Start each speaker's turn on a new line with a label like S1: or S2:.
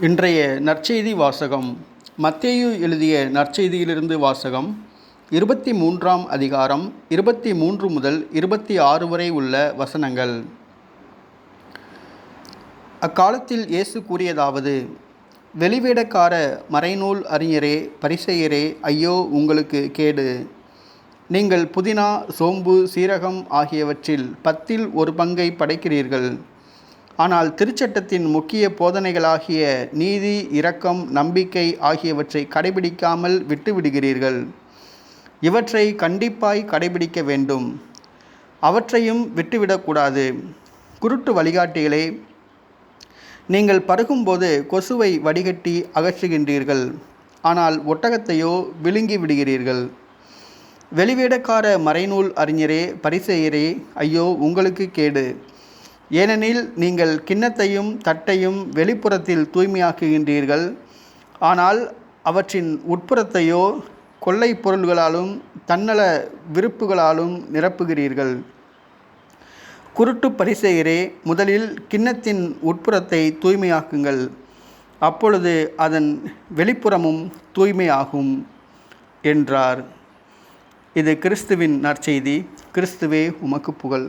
S1: இன்றைய நற்செய்தி வாசகம் மத்தேயு எழுதிய நற்செய்தியிலிருந்து வாசகம் இருபத்தி மூன்றாம் அதிகாரம் இருபத்தி மூன்று முதல் இருபத்தி ஆறு வரை உள்ள வசனங்கள். அக்காலத்தில் இயேசு கூறியதாவது வெளிவேடக்கார மறைநூல் அறிஞரே பரிசெயரே ஐயோ உங்களுக்கு கேடு. நீங்கள் புதினா சோம்பு சீரகம் ஆகியவற்றில் பத்தில் ஒரு பங்கை படைக்கிறீர்கள். ஆனால் திருச்சட்டத்தின் முக்கிய போதனைகளாகிய நீதி இரக்கம் நம்பிக்கை ஆகியவற்றை கடைபிடிக்காமல் விட்டுவிடுகிறீர்கள். இவற்றை கண்டிப்பாய் கடைபிடிக்க வேண்டும். அவற்றையும் விட்டுவிடக்கூடாது குருட்டு வழிகாட்டிகளே நீங்கள் பருகும்போது கொசுவை வடிகட்டி அகற்றுகின்றீர்கள். ஆனால் ஒட்டகத்தையோ விழுங்கி விடுகிறீர்கள். வெளிவேடக்கார மறைநூல் அறிஞரே பரிசெயரே ஐயோ உங்களுக்கு கேடு. ஏனெனில் நீங்கள் கிண்ணத்தையும் தட்டையும் வெளிப்புறத்தில் தூய்மையாக்குகின்றீர்கள். ஆனால் அவற்றின் உட்புறத்தையோ கொள்ளை பொருள்களாலும் தன்னல விருப்புகளாலும் நிரப்புகிறீர்கள். குருட்டு பரிசெயரே முதலில் கிண்ணத்தின் உட்புறத்தை தூய்மையாக்குங்கள். அப்பொழுது அதன் வெளிப்புறமும் தூய்மையாகும் என்றார். இது கிறிஸ்துவின் நற்செய்தி. கிறிஸ்துவே உமக்கு புகழ்.